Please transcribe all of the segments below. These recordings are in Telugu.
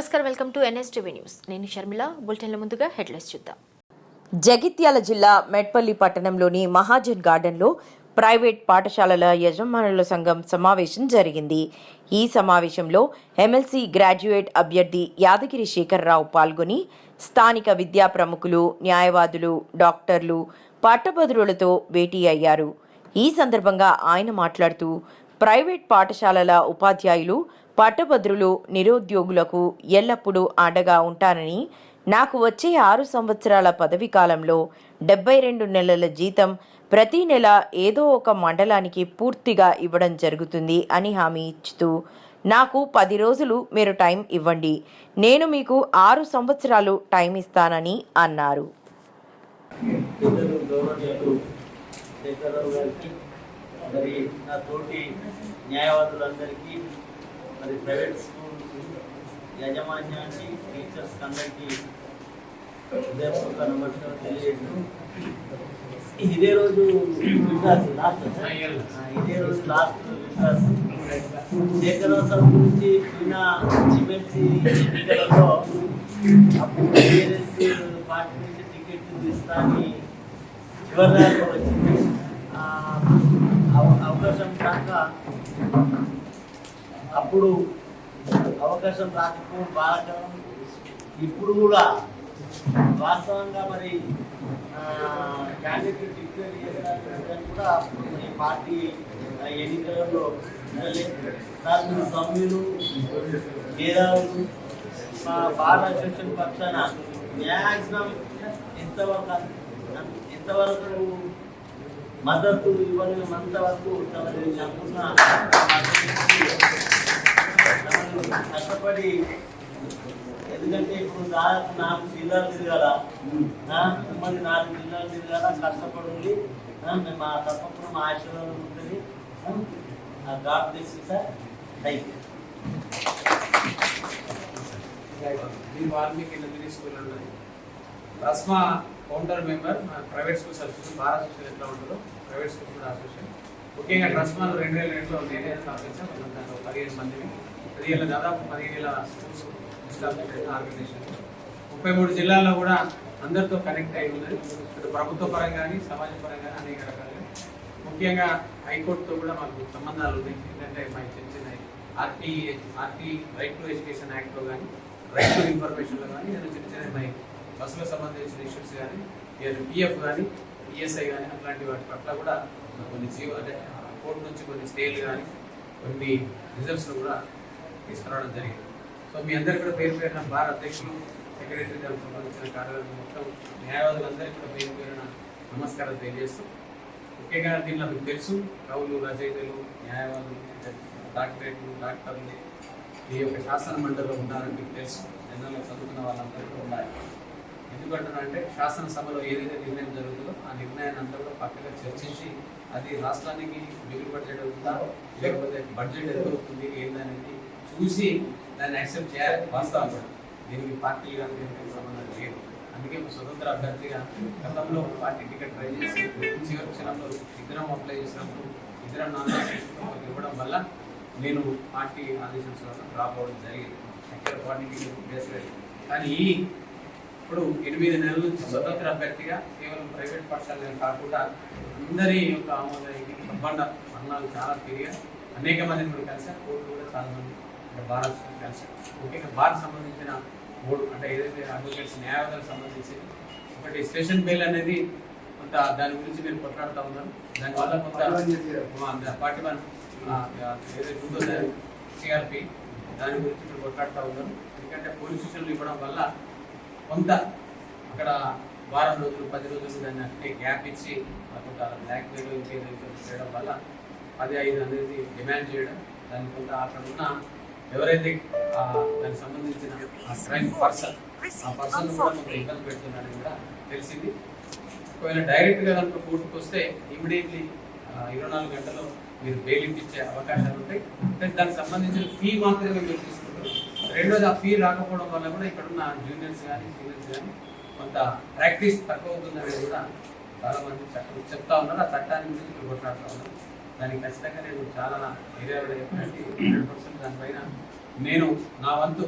నమస్కారం వెల్కమ్ టు ఎన్ఎస్టీవీ న్యూస్. నేను షర్మిల. బులెటిన్ల ముందుగా హెడ్లైన్స్ చూద్దాం. జగిత్యాల జిల్లా మెట్పల్లి పట్టణంలోని మహాజన్ గార్డెన్లో ప్రైవేట్ పాఠశాలల యజమానుల సంఘం సమావేశం జరిగింది. ఈ సమావేశంలో ఎమ్మెల్సీ గ్రాడ్యుయేట్ అభ్యర్థి యాదగిరి శేఖర్రావు పాల్గొని స్థానిక విద్యా ప్రముఖులు న్యాయవాదులు డాక్టర్లు పట్టభద్రులతో భేటీ అయ్యారు. ఈ సందర్భంగా ఆయన మాట్లాడుతూ ప్రైవేట్ పాఠశాలల ఉపాధ్యాయులు పట్టభద్రులు నిరుద్యోగులకు ఎల్లప్పుడూ అండగా ఉంటానని నాకు వచ్చే ఆరు సంవత్సరాల పదవి కాలంలో డెబ్బై రెండు నెలల జీతం ప్రతి నెల ఏదో ఒక మండలానికి పూర్తిగా ఇవ్వడం జరుగుతుంది అని హామీ ఇచ్చుతూ నాకు పది రోజులు మీరు టైం ఇవ్వండి నేను మీకు ఆరు సంవత్సరాలు టైం ఇస్తానని అన్నారు. మరి నా తోటి న్యాయవాదులందరికీ మరి ప్రైవేట్ స్కూల్ యాజమాన్యాన్ని టీచర్స్ అందరికీ హృదయపూర్వక నమస్కారం తెలియజేస్తూ ఇదే రోజు లాస్ట్ ఇదే రోజు. లాస్ట్ వికాస్ శేఖరరావు సార్ గురించి నిన్న ఎమ్మెల్సీ ఎన్నికలలో అప్పుడు టీఆర్ఎస్ పార్టీ నుంచి టికెట్ ఇస్తా అని చివరి వచ్చింది. అవకాశం రాక అప్పుడు అవకాశం రాకపోవడం బాధాకరం ఇప్పుడు కూడా వాస్తవంగా మరి క్యాండిడేట్ డిక్లేర్ చేస్తారని కూడా అప్పుడు మరి పార్టీ ఎన్నికలలో దాని సభ్యులు మేధావులు మా బార్ అసోసియేషన్ పక్షాన మ్యాక్సిమం ఎంతవరకు ఎంతవరకు మద్దతు ఇవ్వలేమంతవరకు తమ తమని సంపూర్ణ కష్టపడి ఎందుకంటే ఇప్పుడు నాకు నాలుగు జిల్లాలు తిరగాల ఆ, నాలుగు జిల్లాలు తిరగాల కష్టపడి ఉంది మేము ఆ తప్పకుండా మా ఆశీర్వాదం ఉంటుంది God bless sir. Thank you ఈ వాల్మీకి ఎలిమెంటరీ స్కూల్ ఉన్నది. రస్మా founder member private schools association Bharat association ఎట్లా ఉంటుందో ప్రైవేట్ స్కూల్స్ అసోసియేషన్ ముఖ్యంగా ట్రస్మాలో రెండు వేల రెండులో నేనే స్థాపించాను పదిహేను మందిని. పదిహేను దాదాపు పదిహేను వేల స్కూల్స్ ఎస్టాబ్లిష్ ఆర్గనైజేషన్. ముప్పై మూడు జిల్లాల్లో కూడా అందరితో కనెక్ట్ అయి ఉన్నది. ఇక్కడ ప్రభుత్వ పరంగా కానీ సమాజ పరంగా కానీ అనేక రకాలుగా. ముఖ్యంగా హైకోర్టుతో కూడా మాకు సంబంధాలు ఉన్నాయి. ఎందుకంటే మా చిన్న చిన్న RT RT right to education యాక్ట్లో కానీ రైట్ టు ఇన్ఫర్మేషన్లో కానీ నేను చిన్న చిన్న మై బస్సులకు సంబంధించిన ఇష్యూస్ కానీ ఏదైనా పిఎఫ్ కానీ ఈఎస్ఐ కానీ అట్లాంటి వాటి పట్ల కూడా కొన్ని జీవో అంటే కోర్టు నుంచి కొన్ని స్టేలు కానీ కొన్ని రిజల్ట్స్ కూడా తీసుకురావడం జరిగింది. సో మీ అందరికీ కూడా పేరు పేరున బార్ అధ్యక్షులు సెక్రటరీ దానికి సంబంధించిన కార్యాలయం మొత్తం న్యాయవాదులందరికీ కూడా పేరు పేరున నమస్కారం తెలియజేస్తూ ముఖ్యంగా దీనిలో మీకు తెలుసు కవులు రచయితలు న్యాయవాదులు డాక్టరేట్లు డాక్టర్లు ఈ యొక్క శాసన మండలిలో ఉన్నారని మీకు తెలుసు జనరల్గా చదువుకున్న వాళ్ళందరూ కూడా ఉన్నారు. ఎందుకంటున్నారంటే శాసనసభలో ఏదైతే నిర్ణయం జరుగుతుందో ఆ నిర్ణయాన్ని అంతా కూడా పక్కగా చర్చించి అది రాష్ట్రానికి మిగులు బడ్జెట్ అవుతుందా లేకపోతే బడ్జెట్ ఎంత అవుతుంది ఏందనేది చూసి దాన్ని యాక్సెప్ట్ చేయాలి. వాస్తవం దీనికి పార్టీ కానీ సంబంధం లేదు. అందుకే స్వతంత్ర అభ్యర్థిగా గతంలో పార్టీ టికెట్ ట్రై చేసి చివరి క్షణంలో ఇద్దరం అప్లై చేసినప్పుడు ఇద్దరం నామినేషన్ ఇవ్వడం వల్ల నేను పార్టీ ఆదేశం రాకపోవడం జరిగింది. ఎక్కడ పార్టీ టికెట్ కానీ ఈ ఇప్పుడు ఎనిమిది నెలలు స్వతంత్ర అభ్యర్థిగా కేవలం ప్రైవేట్ పాఠశాలనే కాకుండా అందరి యొక్క ఆమోదానికి బ్రహ్మాండ మరణాలు చాలా తిరిగా అనేక మందిని కూడా కలిసి కోర్టు కూడా చాలా మంది భారత్ కలిసారు ముఖ్యంగా భారత్ సంబంధించిన మూడు అంటే ఏదైతే అడ్వకేట్స్ న్యాయవాదాలకు సంబంధించి ఒకటి స్టేషన్ బెయిల్ అనేది కొంత దాని గురించి మీరు కొట్లాడుతూ ఉన్నారు దానివల్ల కొంత ఫార్టీ వన్ ఏదైతే ఉందో సిఆర్పి దాని గురించి మీరు కొట్లాడుతూ ఉన్నారు ఎందుకంటే పోలీస్ స్టేషన్లు ఇవ్వడం వల్ల కొంత అక్కడ వారం రోజులు పది రోజులు దాన్ని అట్లే గ్యాప్ ఇచ్చి కొంత బ్లాక్ మెయిల్ ఇంకేదైతే చేయడం వల్ల పది ఐదు అనేది డిమాండ్ చేయడం దాని కొంత అక్కడ ఉన్న ఎవరైతే దానికి సంబంధించిన క్రైమ్ పర్సన్ ఆ పర్సన్ కూడా కొంత ఇబ్బంది పెడుతున్నాడని కూడా తెలిసింది. ఒకవేళ డైరెక్ట్గా కనుక కోర్టుకు వస్తే ఇమీడియట్లీ ఇరవై నాలుగు గంటల్లో మీరు బెయిల్ ఇప్పించే అవకాశాలు ఉంటాయి. కానీ దానికి సంబంధించిన ఫీ మాత్రమే మీరు తీసుకుంటారు. రెండోది ఆ ఫీ రాకపోవడం వల్ల కూడా ఇక్కడ ఉన్న జూనియర్స్ కానీ సీనియర్స్ కానీ కొంత ప్రాక్టీస్ తక్కువ అవుతుందనేది కూడా చాలా మంది చట్టం చెప్తా ఉన్నారు. ఆ చట్టాన్ని గురించి ఇప్పుడు కొట్లాడుతూ ఉన్నారు దానికి ఖచ్చితంగా నేను చాలా ఏరియాలో చెప్పినట్టు హండ్రెడ్ పర్సెంట్ దానిపైన నేను నా వంతు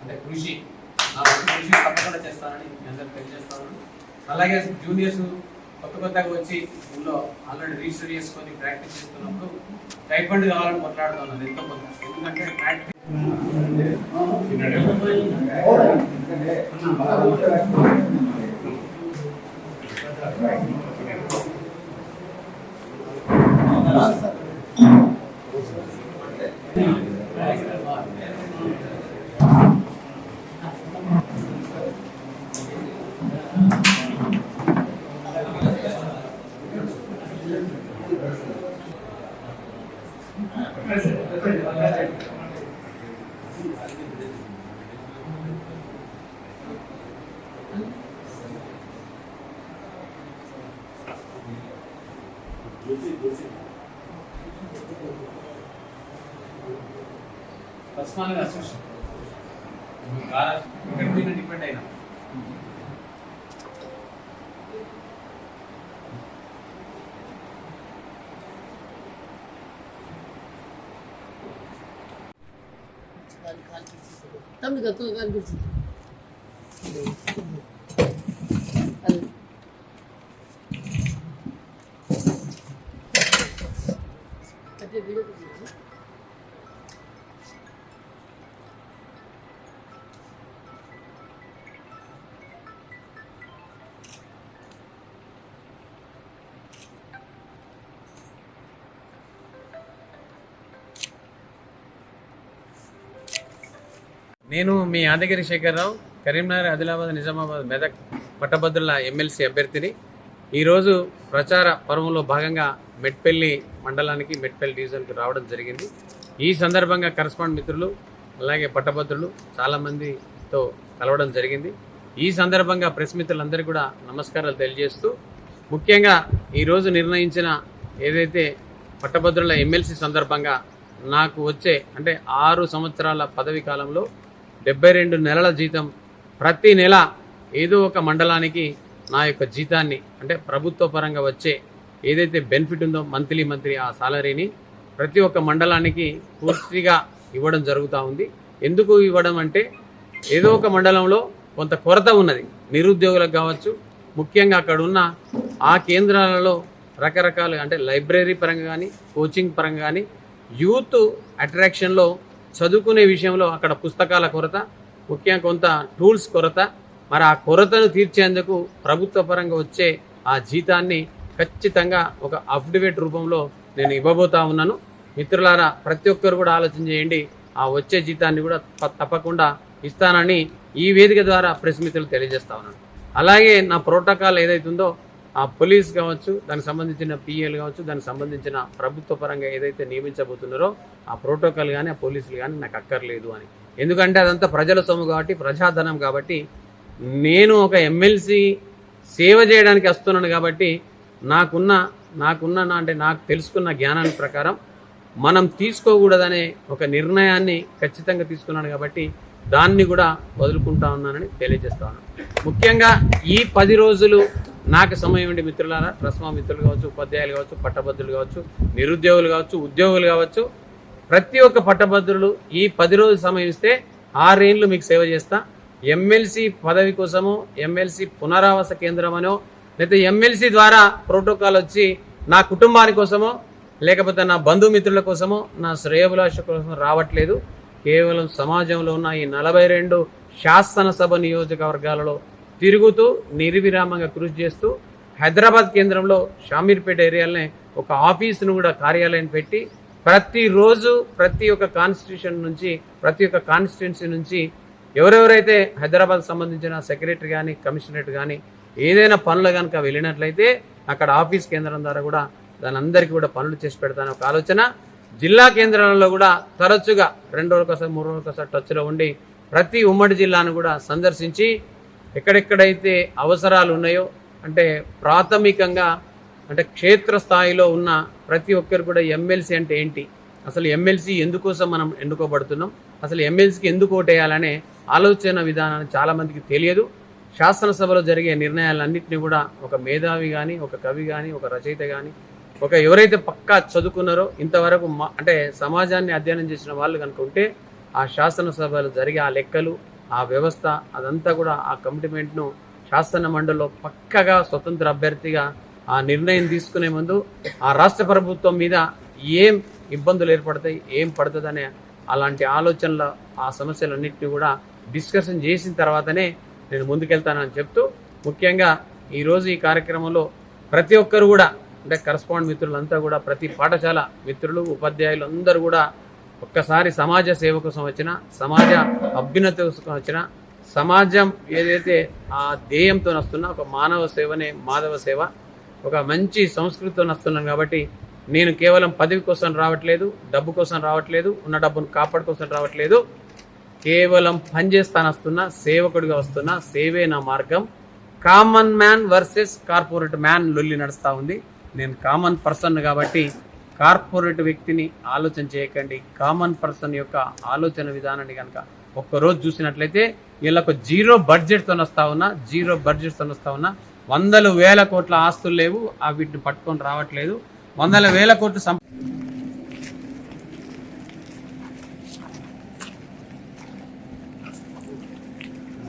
అంటే కృషి నా వంతు కృషి తప్పకుండా చేస్తానని మీ అందరికి తెలియజేస్తాను. అలాగే జూనియర్స్ కొత్త కొత్తగా వచ్చి ఊళ్ళో ఆల్రెడీ రిజిస్టర్ చేసుకొని ప్రాక్టీస్ చేస్తున్నప్పుడు టైఫండ్ కావాలని కొట్లాడుతున్నారు ఎంతో కొంత ఎందుకంటే ప్రాక్టీస్ పర్సనల్గా అసోసియేషన్ ఇక్కడ మీద డిపెండ్ అయినా తమ్ముడు గత కనిపించింది నేను మీ యాదగిరి శేఖర్రావు కరీంనగర్ ఆదిలాబాద్ నిజామాబాద్ మెదక్ పట్టభద్రుల ఎమ్మెల్సీ అభ్యర్థిని. ఈరోజు ప్రచార పర్వంలో భాగంగా మెట్పల్లి మండలానికి మెట్పల్లి డివిజన్కి రావడం జరిగింది. ఈ సందర్భంగా కరస్పాండ్ మిత్రులు అలాగే పట్టభద్రులు చాలామందితో కలవడం జరిగింది. ఈ సందర్భంగా ప్రెస్ మిత్రులందరికీ కూడా నమస్కారాలు తెలియజేస్తూ ముఖ్యంగా ఈరోజు నిర్ణయించిన ఏదైతే పట్టభద్రుల ఎమ్మెల్సీ సందర్భంగా నాకు వచ్చే అంటే ఆరు సంవత్సరాల పదవి కాలంలో డెబ్బై రెండు నెలల జీతం. ప్రతి నెల ఏదో ఒక మండలానికి నా యొక్క జీతాన్ని అంటే ప్రభుత్వ పరంగా వచ్చే ఏదైతే బెనిఫిట్ ఉందో మంత్లీ మంత్లీ ఆ సాలరీని ప్రతి ఒక్క మండలానికి పూర్తిగా ఇవ్వడం జరుగుతూ ఉంది. ఎందుకు ఇవ్వడం అంటే ఏదో ఒక మండలంలో కొంత కొరత ఉన్నది. నిరుద్యోగులకు కావచ్చు ముఖ్యంగా అక్కడ ఉన్న ఆ కేంద్రాలలో రకరకాలు అంటే లైబ్రరీ పరంగా కానీ కోచింగ్ పరంగా కానీ యూత్ అట్రాక్షన్లో చదువుకునే విషయంలో అక్కడ పుస్తకాల కొరత ముఖ్యంగా కొంత టూల్స్ కొరత. మరి ఆ కొరతను తీర్చేందుకు ప్రభుత్వ పరంగా వచ్చే ఆ జీతాన్ని ఖచ్చితంగా ఒక అఫిడవిట్ రూపంలో నేను ఇవ్వబోతా ఉన్నాను. మిత్రులారా ప్రతి ఒక్కరు కూడా ఆలోచన చేయండి. ఆ వచ్చే జీతాన్ని కూడా తప్పకుండా ఇస్తానని ఈ వేదిక ద్వారా ప్రెస్ మిత్రులు తెలియజేస్తా ఉన్నాను. అలాగే నా ప్రోటోకాల్ ఏదైతుందో ఆ పోలీస్ కావచ్చు దానికి సంబంధించిన పిఎల్ కావచ్చు దానికి సంబంధించిన ప్రభుత్వ పరంగా ఏదైతే నియమించబోతున్నారో ఆ ప్రోటోకాల్ కానీ ఆ పోలీసులు కానీ నాకు అక్కర్లేదు అని. ఎందుకంటే అదంతా ప్రజల సొమ్ము కాబట్టి ప్రజాధనం కాబట్టి నేను ఒక ఎమ్మెల్సీ సేవ చేయడానికి వస్తున్నాను కాబట్టి నాకున్న నాకున్న నా- అంటే నాకు తెలుసుకున్న జ్ఞానాన్ని ప్రకారం మనం తీసుకోకూడదనే ఒక నిర్ణయాన్ని ఖచ్చితంగా తీసుకున్నాను కాబట్టి దాన్ని కూడా వదులుకుంటా ఉన్నానని తెలియజేస్తా ఉన్నాను. ముఖ్యంగా ఈ పది రోజులు నాకు సమయం ఉండి మిత్రులారా ప్రసమా మిత్రులు కావచ్చు ఉపాధ్యాయులు కావచ్చు పట్టభద్రులు కావచ్చు నిరుద్యోగులు కావచ్చు ఉద్యోగులు కావచ్చు ప్రతి ఒక్క పట్టభద్రులు ఈ పది రోజులు సమయం ఇస్తే ఆరేళ్ళు మీకు సేవ చేస్తా. ఎమ్మెల్సీ పదవి కోసమో ఎమ్మెల్సీ పునరావాస కేంద్రమనో లేకపోతే ఎమ్మెల్సీ ద్వారా ప్రోటోకాల్ వచ్చి నా కుటుంబాని కోసమో లేకపోతే నా బంధుమిత్రుల కోసమో నా శ్రేయభిలాష కోసం రావట్లేదు. కేవలం సమాజంలో ఉన్న ఈ నలభై రెండు శాసనసభ నియోజకవర్గాలలో తిరుగుతూ నిర్విరామంగా కృషి చేస్తూ హైదరాబాద్ కేంద్రంలో షామీర్పేట ఏరియాలోనే ఒక ఆఫీసును కూడా కార్యాలయం పెట్టి ప్రతిరోజు ప్రతి ఒక్క కాన్స్టిట్యూషన్ నుంచి ప్రతి ఒక్క కాన్స్టిట్యున్సీ నుంచి ఎవరెవరైతే హైదరాబాద్ సంబంధించిన సెక్రటరీ కానీ కమిషనరేట్ కానీ ఏదైనా పనులు కనుక వెళ్ళినట్లయితే అక్కడ ఆఫీస్ కేంద్రం ద్వారా కూడా దాని అందరికీ కూడా పనులు చేసి పెడతాను ఒక ఆలోచన. జిల్లా కేంద్రాలలో కూడా తరచుగా రెండు రోజులకోసారి మూడు రోజులకోసారి టచ్లో ఉండి ప్రతి ఉమ్మడి జిల్లాను కూడా సందర్శించి ఎక్కడెక్కడైతే అవసరాలు ఉన్నాయో అంటే ప్రాథమికంగా అంటే క్షేత్రస్థాయిలో ఉన్న ప్రతి ఒక్కరు కూడా ఎమ్మెల్సీ అంటే ఏంటి? అసలు ఎమ్మెల్సీ ఎందుకోసం మనం ఎన్నుకోబడుతున్నాం? అసలు ఎమ్మెల్సీకి ఎందుకు ఓటేయాలనే ఆలోచన విధానాన్ని చాలామందికి తెలియదు. శాసనసభలో జరిగే నిర్ణయాలన్నింటినీ కూడా ఒక మేధావి కానీ ఒక కవి కానీ ఒక రచయిత కానీ ఒక ఎవరైతే పక్కా చదువుకున్నారో ఇంతవరకు అంటే సమాజాన్ని అధ్యయనం చేసిన వాళ్ళు కనుక ఉంటే ఆ శాసనసభలో జరిగే ఆ లెక్కలు ఆ వ్యవస్థ అదంతా కూడా ఆ కమిట్మెంట్ను శాసన మండలిలో పక్కగా స్వతంత్ర అభ్యర్థిగా ఆ నిర్ణయం తీసుకునే ముందు ఆ రాష్ట్ర ప్రభుత్వం మీద ఏం ఇబ్బందులు ఏర్పడతాయి ఏం పడుతుందనే అలాంటి ఆలోచనల ఆ సమస్యలన్నింటినీ కూడా డిస్కషన్ చేసిన తర్వాతనే నేను ముందుకెళ్తానని చెప్తూ ముఖ్యంగా ఈరోజు ఈ కార్యక్రమంలో ప్రతి ఒక్కరు కూడా అంటే కరస్పాండ్ మిత్రులంతా కూడా ప్రతి పాఠశాల మిత్రులు ఉపాధ్యాయులు అందరూ కూడా ఒక్కసారి సమాజ సేవ కోసం వచ్చిన సమాజ అభ్యున్నతి కోసం వచ్చిన సమాజం ఏదైతే ఆ ధ్యేయంతో వస్తున్నా ఒక మానవ సేవనే మాధవ సేవ ఒక మంచి సంస్కృతితో వస్తున్నాను కాబట్టి నేను కేవలం పదవి కోసం రావట్లేదు డబ్బు కోసం రావట్లేదు ఉన్న డబ్బును కాపాడు కోసం రావట్లేదు. కేవలం పనిచేస్తాను వస్తున్నా సేవకుడిగా వస్తున్నా సేవే నా మార్గం. Common man versus corporate man లొల్లి నడుస్తూ ఉంది. నేను కామన్ పర్సన్ కాబట్టి కార్పొరేట్ వ్యక్తిని ఆలోచన చేయకండి. కామన్ పర్సన్ యొక్క ఆలోచన విధానాన్ని కనుక ఒక్కరోజు చూసినట్లయితే వీళ్ళకు జీరో బడ్జెట్తో వస్తా ఉన్నా జీరో బడ్జెట్తో వస్తా ఉన్నా వందల వేల కోట్ల ఆస్తులు లేవు. ఆ వీటిని పట్టుకొని రావట్లేదు. వందల వేల కోట్లు